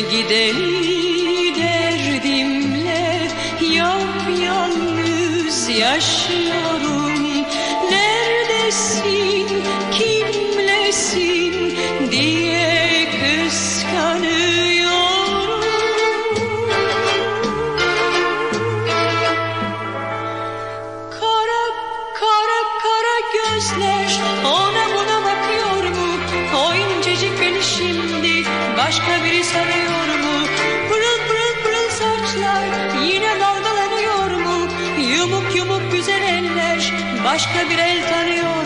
gideni derdimle. Yapyalnız yaşıyorum. Neredesin kimlesin diye kıskanıyorum. Kara kara kara gözler ona buna bakıyor mu? O incecik beni şimdi başka biri sanıyor. Başka bir el tanıyor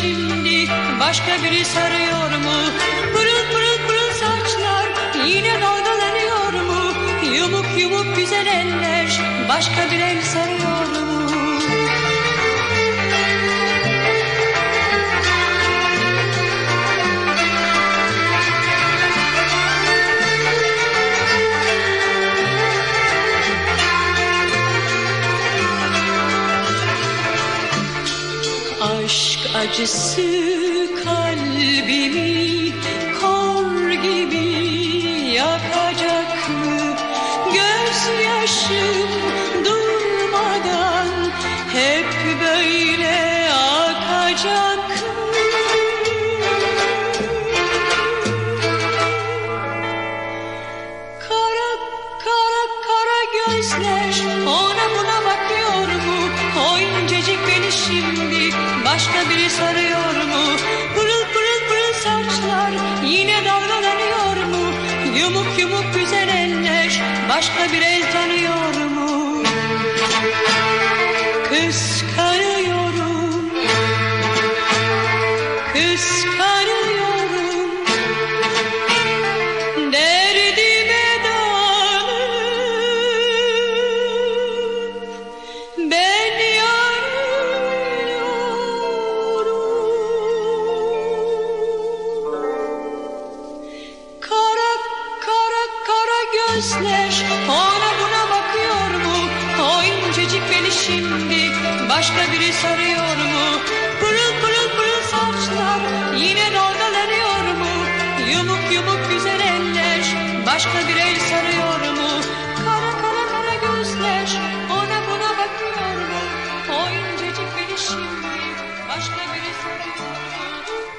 şimdi başka biri sarıyor mu? Pırıl pırıl pırıl saçlar yine dalgalanıyor mu? Yumuk yumuk güzel eller başka bir el sarıyor mu? Acısı kalbimi kor gibi yakacak mı? Gözyaşım durmadan hep böyle akacak mı? Kara kara kara gözler Yumuk güzel eller başka bir el tanıyor mu? Kıskanıyorum Kıskanıyorum gözler ona buna bakıyor mu? O incecik beni şimdi başka biri sarıyor mu? Pırıl pırıl pırıl saçlar yine dalgalanıyor mu? Yumuk yumuk güzel eller başka bir el sarıyor mu? Kara kara kara gözler ona buna bakıyor mu? O incecik beni şimdi başka biri sarıyor mu?